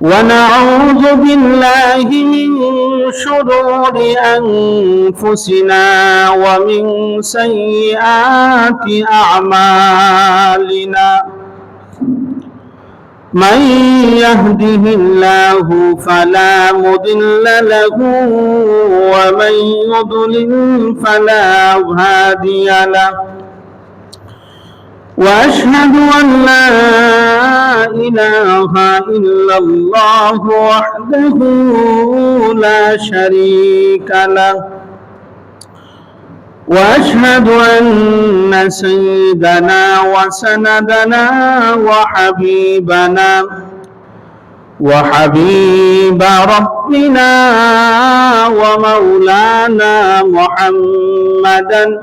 ونعوذ بالله من شرور أنفسنا ومن سيئات أعمالنا. من يهده الله فلا مضل له ومن يضلل فلا هادي له. وأشهد أن لا إله إلا الله وحده لا شريك له. وأشهد أن سيدنا وسندنا وحبيبنا وحبيب ربنا ومولانا محمدا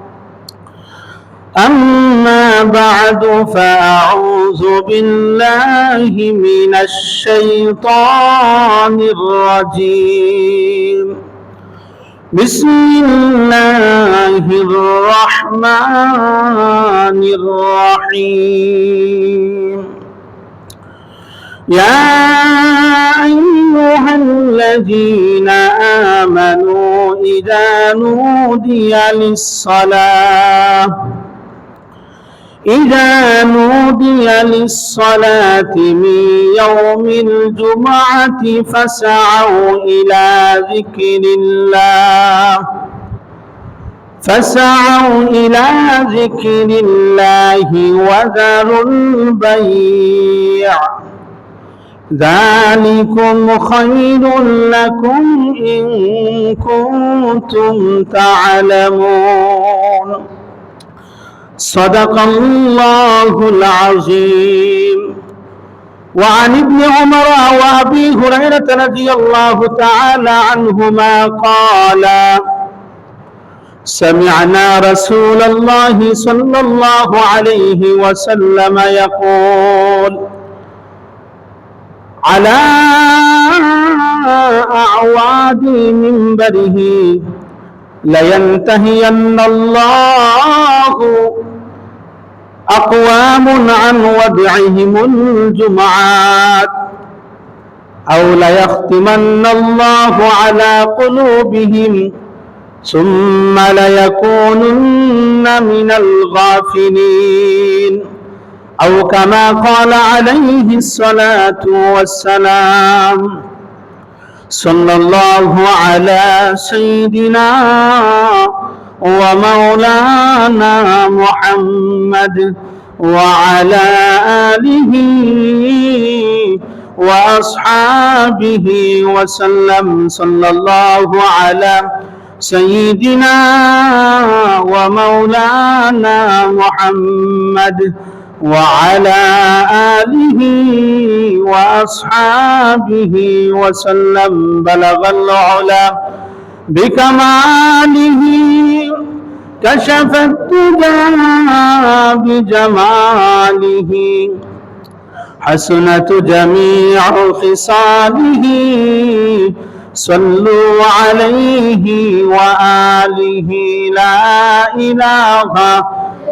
أما بعد فأعوذ بالله من الشيطان الرجيم. بسم الله الرحمن الرحيم. يا أيها الذين آمنوا إذا نودي للصلاة إذا نودي للصلاة من يوم الجمعة فسعوا إلى ذكر الله. فسعوا إلى ذكر الله وذروا البيع. ذلكم خير لكم إن كنتم تعلمون. صدق الله العظيم. وعن ابن عمر وأبي هريرة رضي الله تعالى عنهما قال سمعنا رسول الله صلى الله عليه وسلم يقول على أعواد منبره لينتهين الله أقوام عن ودعهم الجمعات. أو ليختمن الله على قلوبهم ثم ليكونن من الغافلين. أو كما قال عليه الصلاة والسلام صلى الله على سيدنا ومولانا محمد وعلى آله وأصحابه وسلم. صلى الله على سيدنا ومولانا محمد وعلى آله وأصحابه وسلم. بلغ العلا بكماله كشف الدجى بجماله حسنة جميع خصاله صلوا عليه وآله لا إله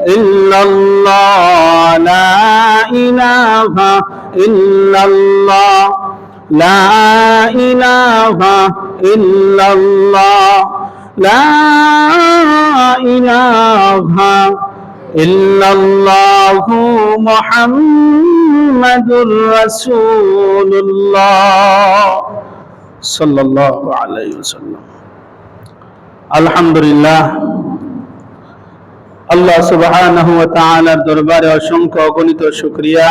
إلا الله لا إله إلا الله لا إله إلا الله لا إله إلا الله محمد رسول الله صلى الله عليه وسلم الحمد لله আল্লাহ সুবহানাহু ওয়া তাআলার দরবারে অসংখ্য অগণিত শুকরিয়া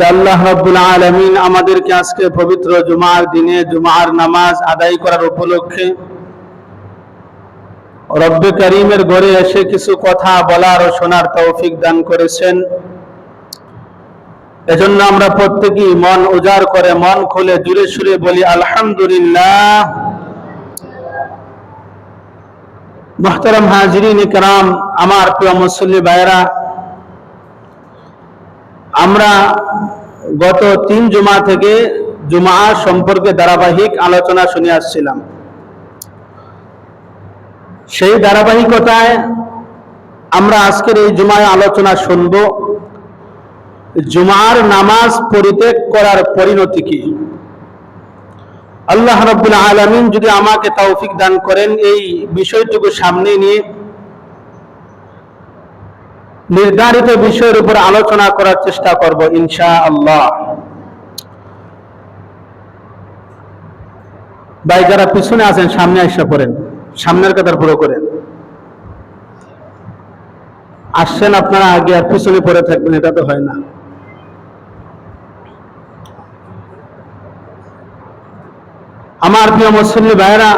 আল্লাহ রব্বুল আলমিন আমাদেরকে আজকে পবিত্র জুমার দিনে জুমার নামাজ আদায় করার উপলক্ষে রব্বে করিমের ঘরে এসে কিছু কথা বলার ও শোনার তৌফিক দান করেছেন। এজন্য আমরা প্রত্যেকেই মন উজাড় করে মন খুলে জুড়ে সুরে বলি, আলহামদুলিল্লাহ। মোহতারাম ইকরাম আমার প্রিয় মুসল্লি ভাইরা আমরা গত তিন জুমা থেকে জুমা সম্পর্কে ধারাবাহিক আলোচনা শুনে আসছিলাম। সেই ধারাবাহিকতায় আমরা আজকের এই জুমায় আলোচনা শুনব, জুমার নামাজ পরিত্যাগ করার পরিণতি কি? আল্লাহ রব্বুল আলমিন যদি আমাকে তৌফিক দান করেন, এই বিষয়টুকু সামনে নিয়ে নির্ধারিত বিষয়ের উপর আলোচনা করার চেষ্টা করব ইনশা আল্লাহ ভাই, যারা পিছনে আছেন, সামনে এসে পড়েন। সামনের কাতার পুরো করেন। আসছেন আপনারা আগে, আর পিছনে পড়ে থাকবেন, এটা তো হয় না। আমার প্রিয় মুসল্লি ভাইরা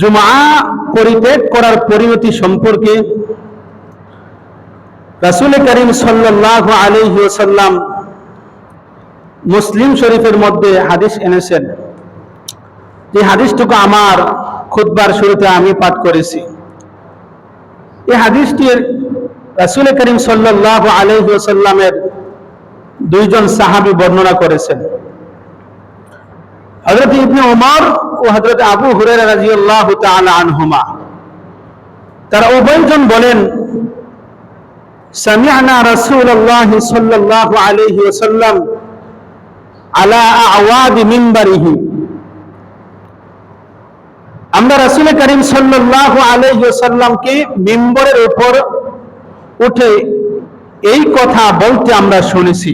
জুমা পরিত্যাগ করার পরিণতি সম্পর্কে রাসুল করিম সাল্লাহ আলহি ওসাল্লাম মুসলিম শরীফের মধ্যে হাদিস এনেছেন। যে হাদিসটুকু আমার খুদবার শুরুতে আমি পাঠ করেছি। এই হাদিসটির রাসুল করিম সাল্লাহ আলহি ওসাল্লামের দুইজন সাহাবি বর্ণনা করেছেন। হজরত ইবনে ওমর হজরত আবু তারা উভয়জন বলেন সামিয়ানা রসুল্লাহ সাল্লাহ আলহি ওসাল্লাম আলা আওয়াদ মিম্বারিহি আমরা করিম সাল্লাহ মিম্বরের উপর উঠে এই কথা বলতে আমরা শুনেছি।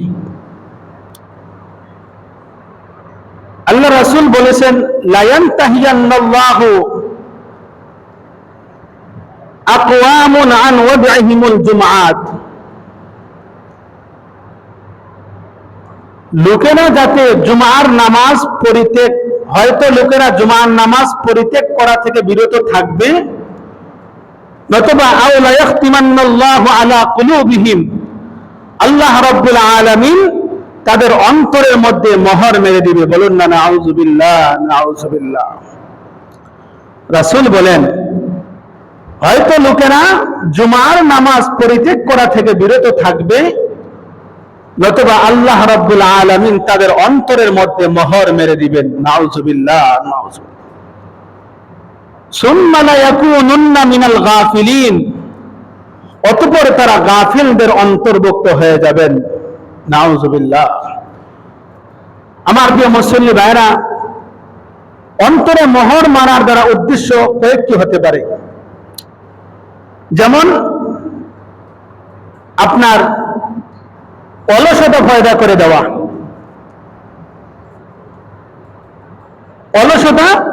আল্লাহ রাসুল বলেছেন লায়ান তাহিয়ান্নাল্লাহু আকওয়ামুন আন ওয়াদহিমুল জুমআত। লোকেরা যাতে জুমার নামাজ পরিত্যাগ, হয়তো লোকেরা জুমার নামাজ পরিত্যাগ করা থেকে বিরত থাকবে, নতুবা আউলা ইয়াখতিমান্নাল্লাহু আলা কুলুবিহিম। আল্লাহ রাব্বুল আলামিন তাদের অন্তরের মধ্যে মহর মেরে দিবে। বলুন না, নাউজুবিল্লাহ রাসূল বলেন, হয়তো লোকেরা জুমার নামাজ পরিত্যাগ করা থেকে বিরত থাকবে, নতুবা আল্লাহ রাব্বুল আলামিন তাদের অন্তরের মধ্যে মহর মেরে দিবেন। নাউজুবিল্লাহ অতঃপর তারা গাফিলদের অন্তর্ভুক্ত হয়ে যাবেন। আমার প্রিয় মুসল্লি ভাইরা অন্তরে মোহর মারার দ্বারা উদ্দেশ্য কয়েকটি হতে পারে। যেমন, আপনার অলসতা ফয়দা করে দেওয়া। অলসতা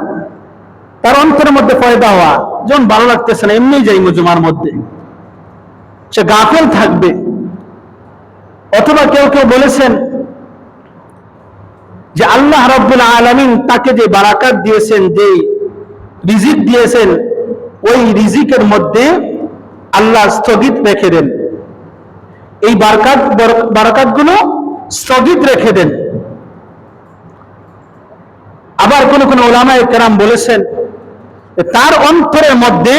তার অন্তরের মধ্যে ফয়দা হওয়া। যেমন ভালো লাগতেছে না এমনি যাই জুমার মধ্যে। সে গাফেল থাকবে। অথবা কেউ কেউ বলেছেন যে আল্লাহ রব্বুল আলমিন তাকে যে বারাকাত দিয়েছেন, যে রিজিক দিয়েছেন, ওই রিজিকের মধ্যে আল্লাহ স্থগিত রেখে দেন। এই বারকাত বারাকাতগুলো স্থগিত রেখে দেন। আবার কোন কোন ওলামায় কেরাম বলেছেন তার অন্তরের মধ্যে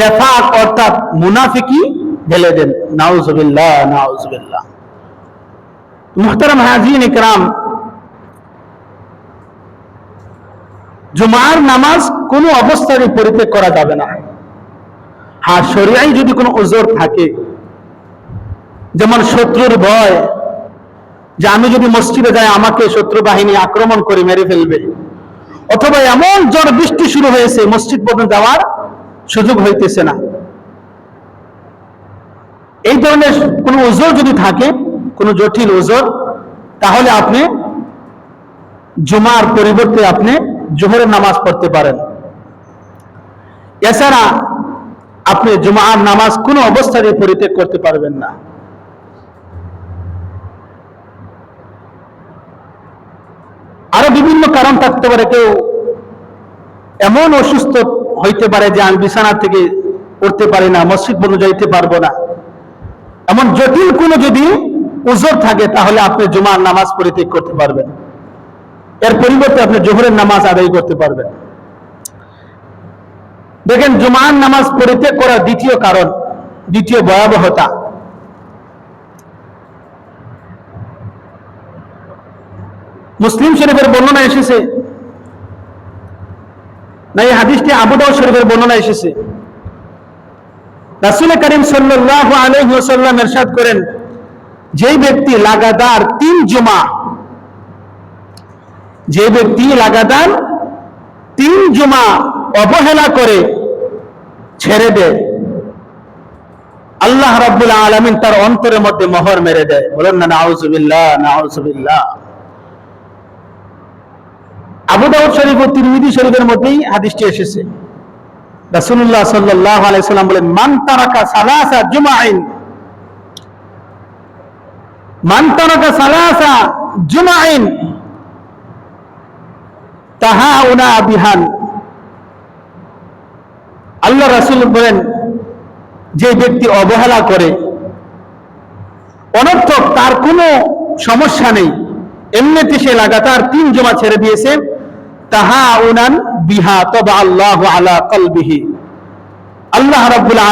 নেফাক অর্থাৎ মুনাফিকি ঢেলে দেন, নাউজবিল্লাহ নাউজবিল্লাহ। মুহতারাম হাজিন ইকরাম, জুমার নামাজ কোনো অবস্থায় পরিত্যাগ করা যাবে না। হ্যাঁ শরিয়ায় যদি কোনো ওজোর থাকে, যেমন শত্রুর ভয়, যে আমি যদি মসজিদে যাই, আমাকে শত্রু বাহিনী আক্রমণ করে মেরে ফেলবে। অথবা এমন জ্বর বৃষ্টি শুরু হয়েছে, মসজিদ পর্যন্ত যাওয়ার সুযোগ হইতেছে না। এই ধরনের কোনো ওজোর যদি থাকে, কোন জটিল ওজোর, তাহলে আপনি জুমার পরিবর্তে আপনি জোহরের নামাজ পড়তে পারেন। এছাড়া আপনি জুমার নামাজ কোনো অবস্থায় পরিত্যাগ করতে পারবেন না। আরও বিভিন্ন কারণ থাকতে পারে, কেউ এমন অসুস্থ হইতে পারে যে আমি বিছানা থেকে উঠতে পারি না, মসজিদ পর্যন্ত যাইতে পারব না। এমন জটিল কোনো যদি উজর থাকে, তাহলে আপনি জুমার নামাজ পরিত্যাগ করতে পারবেন। এর পরিবর্তে আপনি জোহরের নামাজ আদায় করতে পারবেন। দেখেন, জুমার নামাজ পরিত্যাগ করার দ্বিতীয় কারণ, দ্বিতীয় ভয়াবহতা। মুসলিম শরীফের বর্ণনা এসেছে। না, এই হাদিসটি আবুদাউ শরীফের বর্ণনা এসেছে। রাসুল করিম সাল্লাহ আলহিহাল্লাম এরশাদ করেন যে ব্যক্তি লাগাতার তিন জুমা যে ব্যক্তি লাগাতার তিন জুমা অবহেলা করে ছেড়ে দেয়, আল্লাহ রাব্বুল আলামিন তার অন্তরের মধ্যে মোহর মেরে দেয়। বলেন না, নাউজুবিল্লাহ নাউজুবিল্লাহ। আবু শরীফ ও তিরমিজি শরীফের মধ্যেই হাদিসটি এসেছে। রাসূলুল্লাহ সাল্লাল্লাহু আলাইহি সাল্লাম বলেন, মান তারাকা সালাসা জুমাইন। মান তারাকা সালাসা জুমাইন, তাহাউনা বিহান। আল্লাহ রাসুল বলেন, যে ব্যক্তি অবহেলা করে, অনর্থক তার কোনো সমস্যা নেই। এমনিতে সে লাগাতার তিন জমা ছেড়ে দিয়েছে। তাহা উনান বিহা আল্লাহ আলা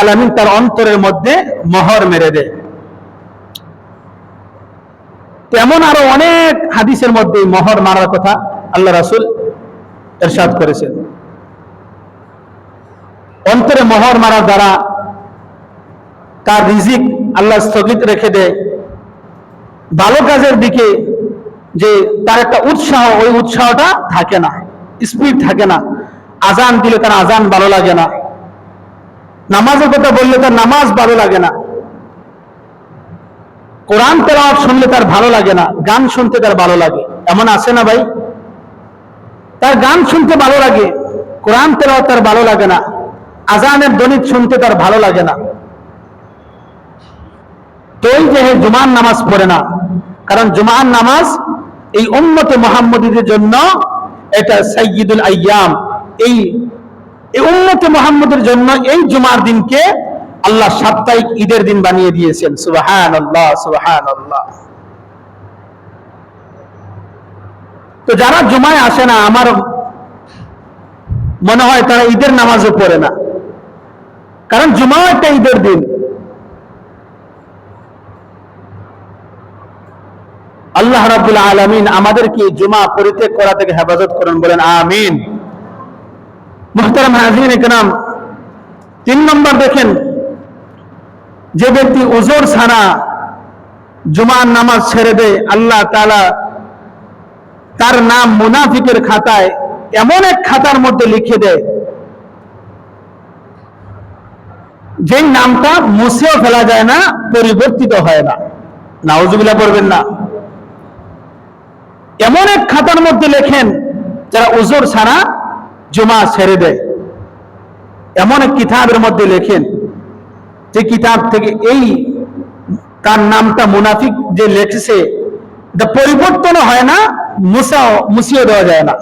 আলামিন তার অন্তরের মধ্যে মোহর মেরে দেয়। তেমন আরও অনেক হাদিসের মধ্যে মোহর মারার কথা আল্লাহ রাসূল এরশাদ করেছেন। অন্তরে মহর মারার দ্বারা তার রিজিক আল্লাহ স্থগিত রেখে দেয়। ভালো কাজের দিকে যে তার একটা উৎসাহ, ওই উৎসাহটা থাকে না। স্পিড থাকে না, আজান দিলে তার আজান ভালো লাগে না। নামাজের কথা বললে তার নামাজ ভালো লাগে না। কোরআন তেলাওয়াত শুনলে তার ভালো লাগে না, গান শুনতে তার ভালো লাগে। এমন আছে না ভাই? তার গান শুনতে ভালো লাগে, কোরআন তেলাওয়াত তার ভালো লাগে না, আজানের দনিত শুনতে তার ভালো লাগে না। তোই যে জুমান নামাজ পড়ে না, কারণ জুমান নামাজ এই উম্মতে মোহাম্মদীদের জন্য এটা সাইয়দুল আইয়াম। এই উম্মতে মোহাম্মদের জন্য এই জুমার দিনকে আল্লাহ সাপ্তাহিক ঈদের দিন বানিয়ে দিয়েছেন। সুবাহান আল্লাহ সুবাহান আল্লাহ তো যারা জুমায় আসে না আমার মনে হয় তারা ঈদের নামাজও পড়ে না। কারণ জুমাও একটা ঈদের দিন। আল্লাহ রাব্বুল আলামিন আমাদেরকে জুমা পরিত্যাগ করা থেকে হেফাজত করুন, বলেন আমিন। তিন নম্বর দেখেন, যে ব্যক্তি উজোর ছাড়া জুমার নামাজ ছেড়ে দেয়, আল্লাহ তাআলা তার নাম মুনাফিকের খাতায় এমন এক খাতার মধ্যে লিখে দেয় যে নামটা মুছেও ফেলা যায় না, পরিবর্তিত হয় না। নাউজুবিল্লাহ পড়বেন না। এমন এক খাতার মধ্যে লেখেন, যারা উজোর ছাড়া জমা ছেড়ে দেয়। এমন এক কিতাবের মধ্যে লেখেন, যে কিতাব থেকে এই তার নামটা মুনাফিক যে লেখছে, এটা পরিবর্তন হয় না মুসাও মুছিয়ে দেওয়া যায় না।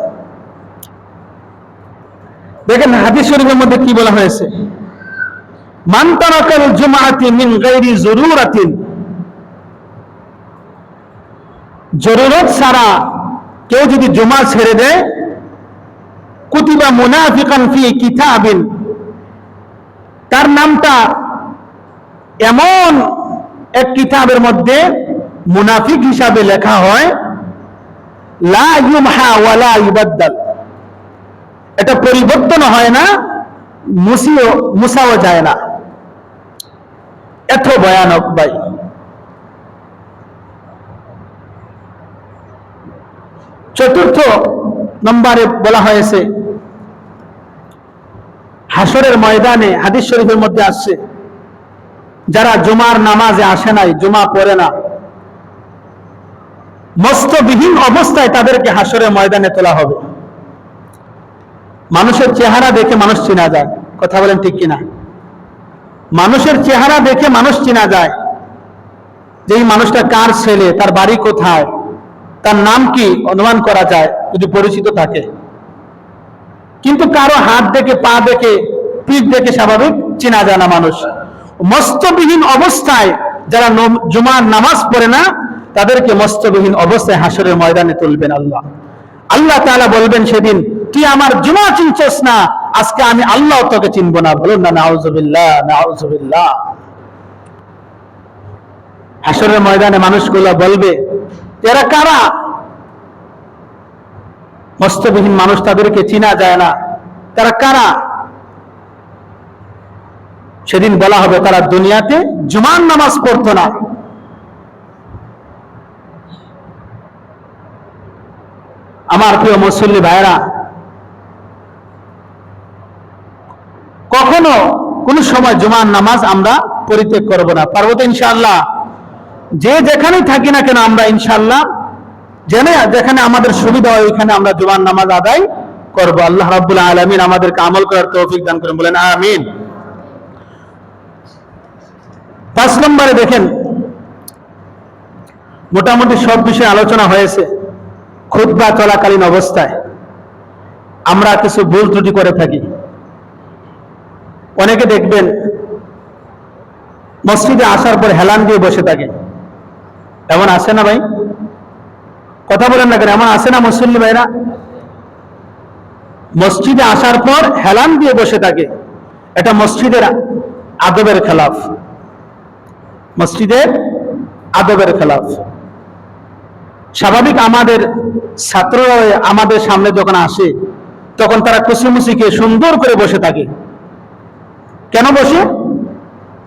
দেখেন হাদিস শরীফের মধ্যে কি বলা হয়েছে? মান তারাকাল জুমাআতি মিন গায়রি জরুরাতিন জরুরত ছাড়া কেউ যদি জমা ছেড়ে দেয়, কুতিবা মুনাফিকান ফি কিতাবিন। তার নামটা এমন এক কিতাবের মধ্যে মুনাফিক হিসাবে লেখা হয়, লা ইউমহা ওয়ালা ইউবাদ্দাল। এটা পরিবর্তন হয় না, মুসিও মুসাও যায় না। এত ভয়ানক ভাই। চতুর্থ নম্বরে বলা হয়েছে হাসরের ময়দানে হাদিস শরীফের মধ্যে আসছে, যারা জুমার নামাজে আসে নাই, জুমা পড়ে না, মস্তবিহীন অবস্থায় তাদেরকে হাসরের ময়দানে তোলা হবে। মানুষের চেহারা দেখে মানুষ চেনা যায়, কথা বলেন ঠিক কিনা? মানুষের চেহারা দেখে মানুষ চেনা যায় যে মানুষটা কার ছেলে, তার বাড়ি কোথায় তার নাম কি অনুমান করা যায়, যদি পরিচিত থাকে। কিন্তু কারও হাত দেখে, পা দেখে, পিঠ দেখে স্বাভাবিক চেনা যায় না মানুষ। মস্তবিহীন অবস্থায় যারা জুমার নামাজ পড়ে না, তাদেরকে মস্তবিহীন অবস্থায় হাসরের ময়দানে তুলবেন আল্লাহ। আল্লাহ তাআলা বলবেন সেদিন, তুই আমার জুমা চিনছস না, আজকে আমি আল্লাহ তোকে চিনবো না। বলুন না, নাউজুবিল্লাহ নাউজুবিল্লাহ। হাসরের ময়দানে মানুষগুলো বলবে এরা কারা? মস্তবিহীন মানুষ তাদেরকে চিনা যায় না। তারা কারা? সেদিন বলা হবে, তারা দুনিয়াতে জুমান নামাজ পড়তো না। আমার প্রিয় মুসল্লি ভাইরা কখনো কোন সময় জুমান নামাজ আমরা পরিত্যাগ করব না। পার্বত তো ইনশাআল্লাহ? যে যেখানেই থাকি না কেন আমরা ইনশাল্লাহ জেনে যেখানে আমাদের সুবিধা হয় ওইখানে আমরা জুমার নামাজ আদায় করব। আল্লাহ রাব্বুল আলামিন আমাদেরকে আমল করার তৌফিক দান করেন, বলেন আমিন। পাঁচ নম্বরে দেখেন, মোটামুটি সব বিষয়ে আলোচনা হয়েছে খুতবা চলাকালীন অবস্থায়। আমরা কিছু ভুল ত্রুটি করে থাকি। অনেকে দেখবেন মসজিদে আসার পর হেলান দিয়ে বসে থাকে। এমন আসে না ভাই? কথা বলেন না কেন, এমন আসে না মুসল্লি ভাইরা? মসজিদে আসার পর হেলান দিয়ে বসে থাকে। এটা মসজিদের আদবের খেলাফ। মসজিদের আদবের খেলাফ। স্বাভাবিক আমাদের ছাত্ররা আমাদের সামনে যখন আসে, তখন তারা কুসিমুসিকে সুন্দর করে বসে থাকে। কেন বসে?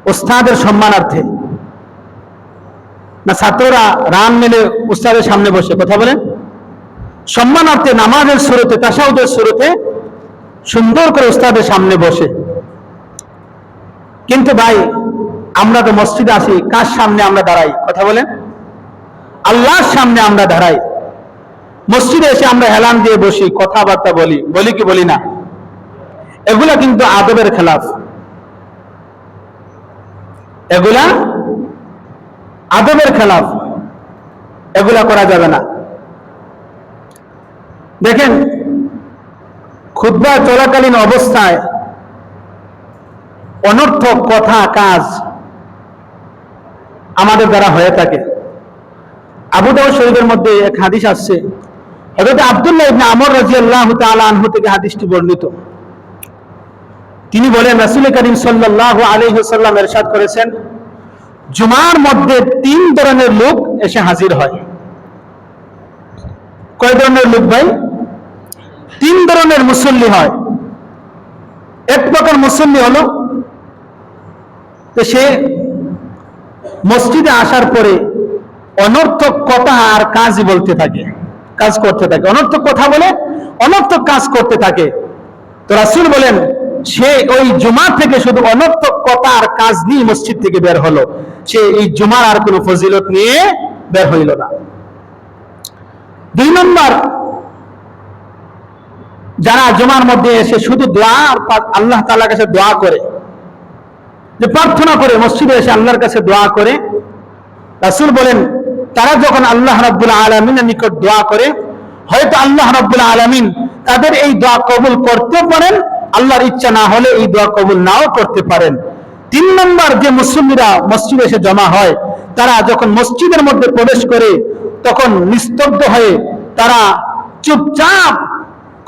ওস্তাদের সম্মানার্থে। না, ছাত্ররা রান মেলে উস্তাদের সামনে বসে, কথা বলেন। সম্মানার্থে নামাজের শুরুতে তাসাউদের শুরুতে সুন্দর করে উস্তাদের সামনে বসে। কিন্তু ভাই, আমরা তো মসজিদে আসি, কার সামনে আমরা দাঁড়াই, কথা বলেন। আল্লাহর সামনে আমরা দাঁড়াই। মসজিদে এসে আমরা হেলান দিয়ে বসি, কথাবার্তা বলি বলি কি বলি না। এগুলা কিন্তু আদবের খেলাফ। এগুলা আদবের খেলাফ। এগুলা করা যাবে না। দেখেন ক্ষুদ্র চলাকালীন অবস্থায় অনর্থক কথা, কাজ আমাদের দ্বারা হয়ে থাকে। আবু দাউদ শরীফের মধ্যে এক হাদিস আসছে। হযরত আব্দুল্লাহ ইবনে আমর রাদিয়াল্লাহু তাআলা আনহু থেকে হাদিসটি বর্ণিত। তিনি বলেন, রাসূল করিম সাল্লাল্লাহু আলাইহি ওয়াসাল্লাম ইরশাদ করেছেন জুমার মধ্যে তিন ধরনের লোক এসে হাজির হয়। কয় ধরনের লোক ভাই? তিন ধরনের মুসল্লি হয়। এক প্রকার মুসল্লি হলো সে মসজিদে আসার পরে অনর্থক কথা আর কাজই বলতে থাকে, কাজ করতে থাকে। অনর্থক কথা বলে অনর্থক কাজ করতে থাকে। তো রাসূল বলেন সে ওই জুমা থেকে শুধু অনর্থক কথা আর কাজ নিয়ে মসজিদ থেকে বের হলো। সে এই জুমার আর কোনো ফজিলত নিয়ে বের হইল না। দুই নম্বর, যারা জুমার মধ্যে এসে শুধু দোয়া, আল্লাহ তাআলার কাছে দোয়া করে, যে প্রার্থনা করে, মসজিদে এসে আল্লাহর কাছে দোয়া করে, রাসূল বলেন, তারা যখন আল্লাহ রাব্বুল আলামিনের নিকট দোয়া করে, হয়তো আল্লাহ রাব্বুল আলামিন তাদের এই দোয়া কবুল করতে পারেন আল্লাহর ইচ্ছা না হলে এই দোয়া কবুল নাও করতে পারেন। তিন নম্বর যে মুসলিমরা মসজিদে এসে জমা হয়, তারা যখন মসজিদের মধ্যে প্রবেশ করে, তখন নিস্তব্ধ হয়ে তারা চুপচাপ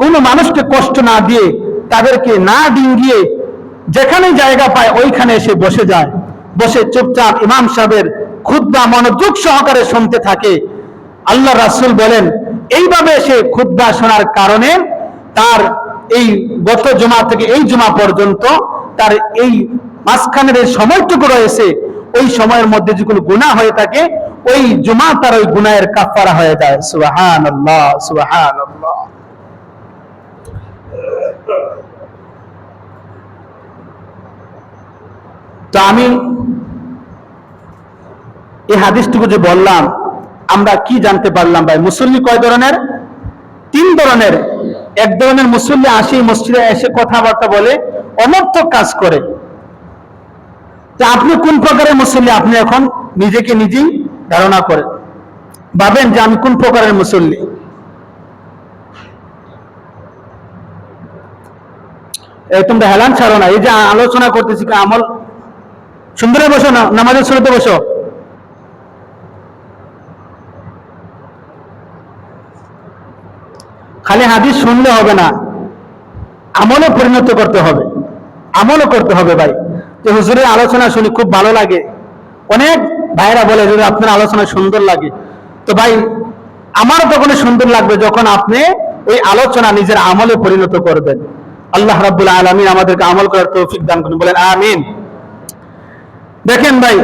কোনো মানুষকে কষ্ট না দিয়ে তাদেরকে না ডিঙ্গিয়ে যেখানে জায়গা পায় ওইখানে এসে বসে যায়। বসে চুপচাপ ইমাম সাহেবের খুদ্া মনোযোগ সহকারে শুনতে থাকে। আল্লাহ রাসূল বলেন, এইভাবে সে খুদ্া শোনার কারণে তার এই গত জমা থেকে এই জমা পর্যন্ত তার এই মাঝখানের এই সময়টুকু রয়েছে, ওই সময়ের মধ্যে যে কোনো গুনাহ হয়ে থাকে, ওই জমা তার ওই গুনাহের কাফারা হয়ে যায়। সুবাহান সুবাহান তো আমি এই হাদিসটুকু যে বললাম, আমরা কি জানতে পারলাম ভাই? মুসল্লি কয় ধরনের? তিন ধরনের এক ধরনের মুসল্লি আসে, মসজিদে এসে কথাবার্তা বলে অনর্থক কাজ করে। তো আপনি কোন প্রকারের মুসল্লি? আপনি এখন নিজেকে নিজেই ধারণা করেন ভাবেন যে আমি কোন প্রকারের মুসল্লি? তোমরা হেলান ছাড়ো না। এই যে আলোচনা করতেছি, আমল সুন্দরে বসো না, নামাজের শুরুতে বসো। খালি হাদিস শুনলে হবে না। আমলও পরিণত করতে হবে। আমলও করতে হবে ভাই। যে হুজুরের আলোচনা শুনি খুব ভালো লাগে। অনেক ভাইরা বলে যদি আপনার আলোচনা সুন্দর লাগে। তো ভাই আমারও তখন সুন্দর লাগবে যখন আপনি ওই আলোচনা নিজের আমলে পরিণত করবেন। আল্লাহ রাব্বুল আলামিন আমাদেরকে আমল করার তৌফিক দান করুন। বলেন, আমিন। দেখেন ভাই,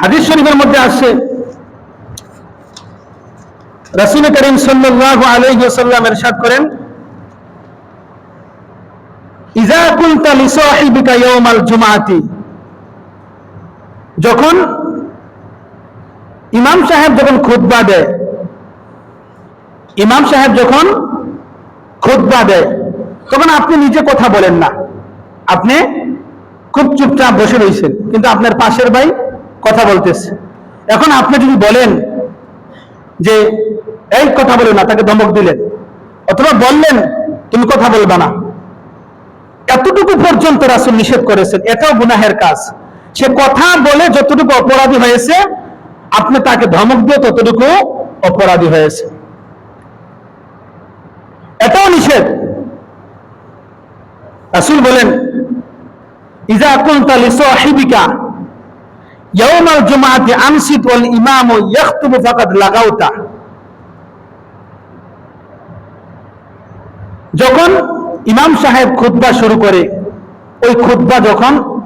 হাদিস শরীফের মধ্যে আসছে রাসূল করিম সাল্লাল্লাহু আলাইহি ওয়াসাল্লাম ইরশাদ করেন যখন ইমাম সাহেব যখন খুতবা দেয়, ইমাম সাহেব যখন খুতবা দেয়, তখন আপনি নিজে কথা বলেন না। আপনি খুব চুপচাপ বসে রয়েছেন কিন্তু আপনার পাশের ভাই কথা বলতেছে। এখন আপনি যদি বলেন যে এই কথা বলে না, তাকে ধমক দিলেন। অথবা বললেন, তুমি কথা বলবা না। এতটুকু পর্যন্ত রাসুল নিষেধ করেছেন, এটাও গুনাহের কাজ। সে কথা বলে যতটুকু অপরাধী হয়েছে, আপনি তাকে ধমক দিয়ে ততটুকু অপরাধী হয়েছে। এটাও নিষেধ। রাসুল বলেন, ইজা কুনতা লিসাহিবিকা ইয়াউমাল জুমআতি আমসিত ওয়াল ইমামু ইয়াখতুবু ফাকাদ লাগাউতা। যখন ইমাম সাহেব খুতবা শুরু করে, ওই খুতবা যখন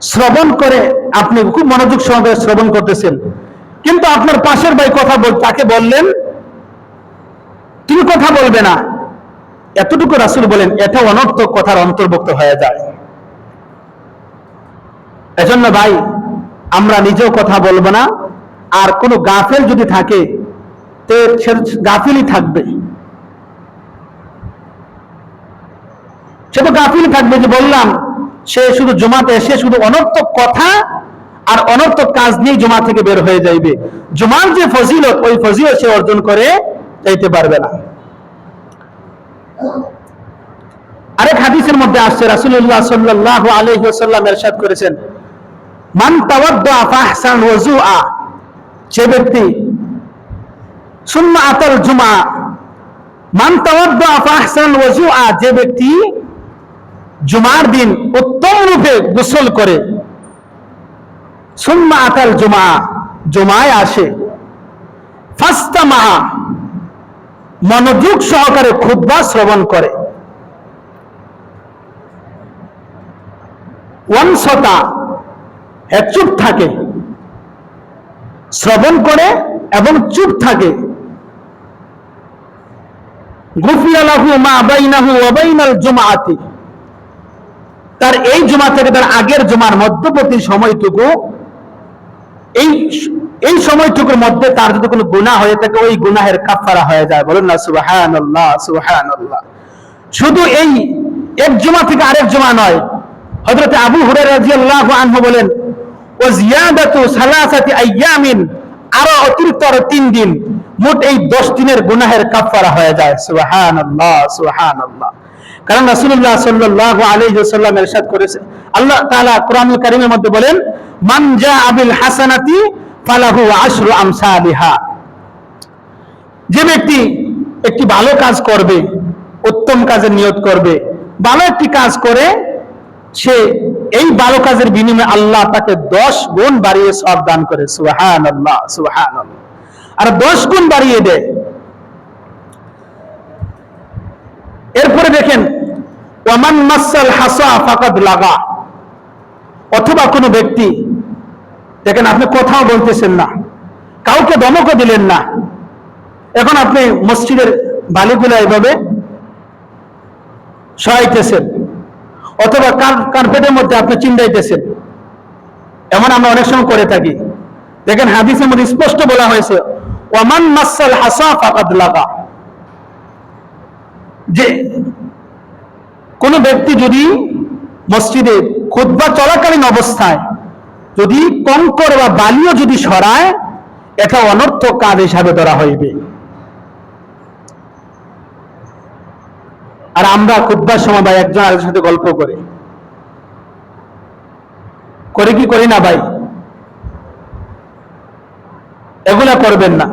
শ্রবণ করে, আপনি খুব মনোযোগ সহকারে শ্রবণ করতেছেন। কিন্তু আপনার পাশের ভাই কথা বল, তাকে বললেন, তুমি কথা বলবে না। এতটুকু রাসুল বলেন, এটা অনর্থক কথার অন্তর্ভুক্ত হয়ে যায়। এজন্য ভাই, আমরা নিজেও কথা বলব না। আর কোনো গাফেল যদি থাকে, তো গাফিলই থাকবে। সে তো গাফিল থাকবে যে বললাম, সে শুধু জমাতে এসে শুধু অনর্থক কথা আর অনর্থক কাজ নিয়ে জমা থেকে বের হয়ে যাইবে। জমার যে ফজিলত, ওই ফজিলত সে অর্জন করে যাইতে পারবে না। আরেক হাদিসের মধ্যে আসছে, রাসূলুল্লাহ সাল্লাল্লাহু আলাইহি ওয়াসাল্লাম ইরশাদ করেছেন, মান তাওয়াদ্দা ফাহসান ওযুআ যে ব্যক্তি সুন্নাহ আতাল জুমা মান তাওয়াদ্দা ফাহসান ওযুআ যে ব্যক্তি জুমার দিন উত্তম রূপে গোসল করে। সুন্না আতাল জুমা, জুমায় আসে। ফাস্তামা মনোযোগ সহকারে খুদ্া শ্রবণ করে। ওয়ানসতা চুপ থাকে। শ্রবণ করে এবং চুপ থাকে। গুফিয়ালাহু মা বাইনাহু ওয়া বাইনাল জুমআতি তার এই জমা থেকে তার আগের জমার মধ্যবর্তী সময়টুকু, এই এই সময়টুকুর মধ্যে তার যদি কোনো গুনাহ হয়ে থাকে, ওই গুনাহের কাফারা হয়ে যায়। বলুন না, সুবহানাল্লাহ সুবহানাল্লাহ। শুধু এই এক জমা থেকে আরেক জমা নয়, হযরত আবু হুরায়রা রাদিয়াল্লাহু আনহু বলেন ও জিয়াদাতু সালাসাতি আইয়ামিন আরও অতিরিক্ত আরও তিন দিন, মোট এই দশ দিনের গুনাহের কাফারা হয়ে যায়। সুবহানাল্লাহ সুবহানাল্লাহ। কারণ রাসূলুল্লাহ সাল্লাল্লাহু আলাইহি ওয়াসাল্লাম ইরশাদ করেছে। আল্লাহ তাআলা কোরআনুল কারীমের মধ্যে বলেন, মান জাআ বিল হাসানাতি ফালাহু আশরু আমসালিহা। যে ব্যক্তি একটি ভালো কাজ করবে, উত্তম কাজের নিয়ত করবে, ভালো একটি কাজ করে, সে এই ভালো কাজের বিনিময়ে আল্লাহ তাকে দশ গুণ বাড়িয়ে সব দান করে। সুহান আল্লাহ সুহান আর দশ গুণ বাড়িয়ে দেয় এরপরে দেখেন, ওয়ামান মাসাল হাসা ফাকাদ লাগা। অথবা কোনো ব্যক্তি, দেখেন আপনি কোথাও বলতেছেন না, কাউকে দমকও দিলেন না। এখন আপনি মসজিদের বালিগুলা এভাবে সহাইতেছেন অথবা কার কার্পেটের মধ্যে আপনি চিন্তাইতেছেন এমন আমরা অনেক সময় করে থাকি। দেখেন হাদিসের মধ্যে স্পষ্ট বলা হয়েছে, ওয়ামান মাসাল হাসা ফাকাদ লাগা। যে কোন ব্যক্তি যদি মসজিদে খুতবা চলাকালীন অবস্থায় যদি কঙ্কর বা বালিও যদি সরায়, এটা অনর্থক কাজ হিসাবে ধরা হইবে। আর আমরা খুতবার সময় ভাই একজন আরেকজনের সাথে গল্প করি। করে কি করি না ভাই? এগুলা করবেন না।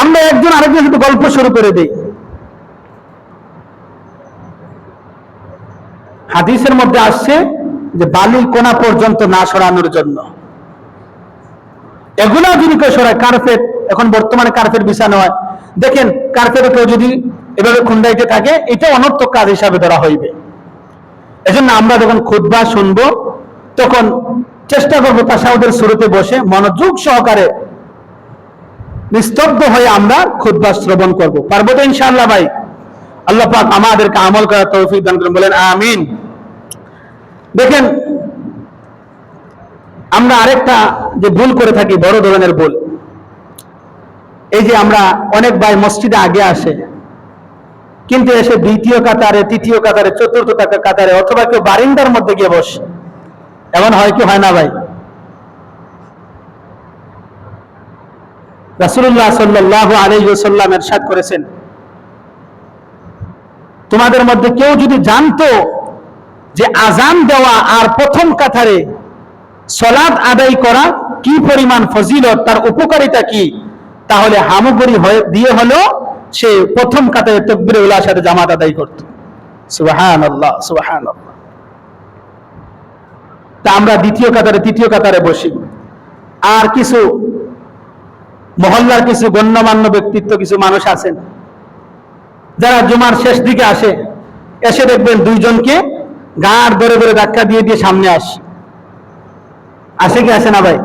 আমরা একজন আরেকজনের সাথে গল্প শুরু করে দিই। হাদিসের মধ্যে আসছে যে বালির কোনা পর্যন্ত না সরানোর জন্য। এগুলা যদি কেউ সরায় কার্পেট এখন বর্তমানে কার্পেট বিছানো হয়। দেখেন কার্পেটে কেউ যদি এভাবে খুন্দাইতে থাকে, এটা অনর্থক কাজ হিসাবে ধরা হইবে। এজন্য আমরা যখন খুতবা শুনব, তখন চেষ্টা করব তাসাউদের শুরুতে বসে মনোযোগ সহকারে নিস্তব্ধ হয়ে আমরা খুতবা শ্রবণ করব। পারব তো ইনশাআল্লাহ ভাই? আল্লাহ পাক আমাদেরকে আমল করার তৌফিক দান করুন, বলেন আমিন। দেখেন, আমরা আরেকটা যে ভুল করে থাকি, বড় ধরনের ভুল। এই যে আমরা অনেক ভাই মসজিদে আগে আসে, কিন্তু এসে দ্বিতীয় কাতারে, তৃতীয় কাতারে, চতুর্থ কাতারে, অথবা কেউ বারিন্দার মধ্যে গিয়ে বসে। এমন হয় কি হয় না ভাই? রাসূলুল্লাহ সাল্লাল্লাহু আলাইহি ওয়াসাল্লাম এরশাদ করেছেন। তোমাদের মধ্যে কেউ যদি জানতো যে আজান দেওয়া আর প্রথম কাতারে সলাদ আদায় করা কি পরিমাণ ফজিলত, তার উপকারিতা কি? তাহলে হামগুড়ি দিয়ে হলো সে প্রথম কাতারে তকবির উল্লাহর সাথে জামাত আদায় করত। সুবাহান তা আমরা দ্বিতীয় কাতারে, তৃতীয় কাতারে বসি। আর কিছু মহল্লার কিছু গণ্যমান্য ব্যক্তিত্ব, কিছু মানুষ আছেন। যারা জুমার শেষ দিকে আসে, এসে দেখবেন দুইজনকে গাঁড় ধরে ধরে ধাক্কা দিয়ে দিয়ে সামনে আস। আসে কি আসে না ভাই?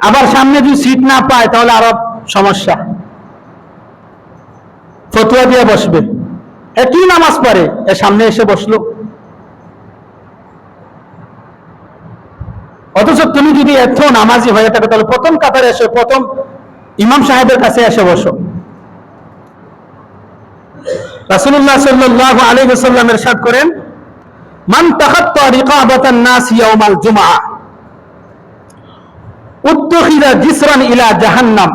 আবার সামনে যদি সিট না পায়, তাহলে আরও সমস্যা। ফতুয়া দিয়ে বসবে। এ কি নামাজ পড়ে? এ সামনে এসে বসল। অথচ তুমি যদি এত নামাজি হয়ে থাকো, তাহলে প্রথম কাতারে এসে, প্রথম ইমাম সাহেবের কাছে এসে বসো। করেন, মান নাস ইয়াউমাল জিসরান ইলা জাহান্নাম।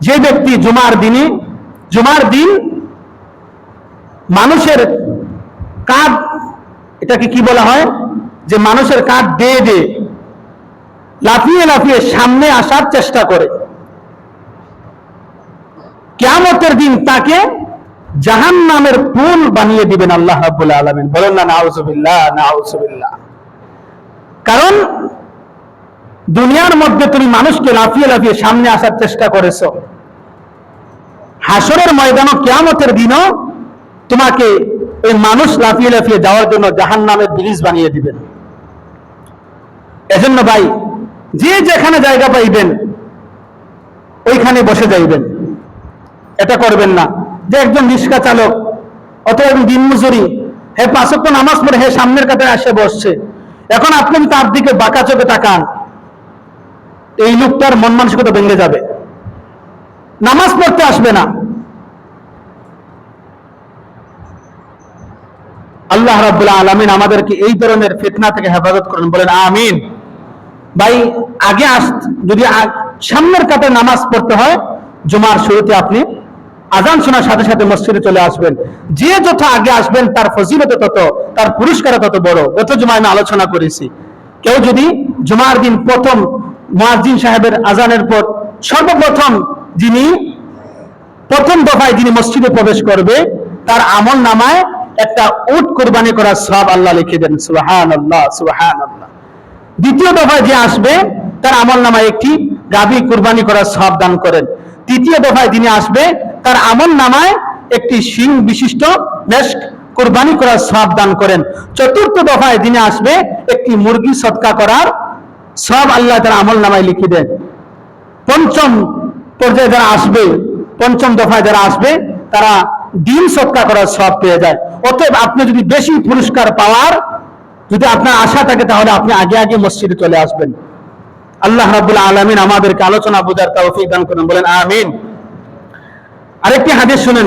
যে ব্যক্তি জুমার দিনে, জুমার দিন মানুষের কাঁধ, এটাকে কি বলা হয়? যে মানুষের কাঁধ ডে ডে লাফিয়ে লাফিয়ে সামনে আসার চেষ্টা করে। কেয়ামতের দিন তাকে জাহান নামের পুল বানিয়ে দিবেন আল্লাহ আলামিন। বলেন না, নাউজুবিল্লাহ নাউজুবিল্লাহ। কারণ দুনিয়ার মধ্যে তুমি মানুষকে লাফিয়ে লাফিয়ে সামনে আসার চেষ্টা করেছ। হাসরের ময়দান কেয়ামতের দিনও তোমাকে ওই মানুষ লাফিয়ে লাফিয়ে যাওয়ার জন্য জাহান নামের ব্রিজ বানিয়ে দিবেন। এজন্য ভাই, যে যেখানে জায়গা পাইবেন, ওইখানে বসে যাইবেন। এটা করবেন না। যে একজন রিক্সা চালক অথবা একজন দিনমজুরি, হে পাঁচক্য নামাজ পড়ে, হে সামনের কাতারে আসে, বসছে। এখন আপনি তার দিকে বাঁকা চোখে তাকান, এই লোকটার মন মানসিকতা ভেঙে যাবে। নামাজ পড়তে আসবে না। আল্লাহ রাব্বুল আলামিন আমাদেরকে এই ধরনের ফিতনা থেকে হেফাজত করেন, বলেন আমিন। ভাই, আগে আস, যদি সামনের কাতে নামাজ পড়তে হয়, জুমার শুরুতে আপনি আজান শোনার সাথে সাথে মসজিদে চলে আসবেন। যে যত আগে আসবেন, তার ফজিলত তত, তার পুরস্কার তত বড়। গত জুমায় আমি আলোচনা করেছি। কেউ যদি জুমার দিন প্রথম মুয়াজ্জিন সাহেবের আজানের পর সর্বপ্রথম যিনি প্রথম দফায় যিনি মসজিদে প্রবেশ করবে, তার আমল নামায় একটা উট কোরবানি করার সব আল্লাহ লিখে দেন। সুহান আল্লাহ সুহান আল্লাহ দ্বিতীয় দফায় যে আসবে, তার আমল নামায় একটি গাভী কুরবানি করার সব দান করেন। তৃতীয় দফায় যিনি আসবে তার আমল নামায় একটি সিং বিশিষ্ট মেষ কুরবানি করার সব দান করেন। চতুর্থ দফায় দিনে আসবে একটি মুরগি সৎকা করার সব আল্লাহ তার আমল নামায় লিখে দেন। পঞ্চম পর্যায়ে যারা আসবে, পঞ্চম দফায় যারা আসবে, তারা ডিম সৎকা করার সব পেয়ে যায়। অতএব আপনি যদি বেশি পুরস্কার পাওয়ার যদি আপনার আশা থাকে, তাহলে আপনি আগে আগে মসজিদে চলে আসবেন। আল্লাহ রাবুল আলমিন আমাদেরকে আলোচনা বোঝার তৌফিক দান করেন, বলেন আমিন। আরেকটি হাদিস শুনেন।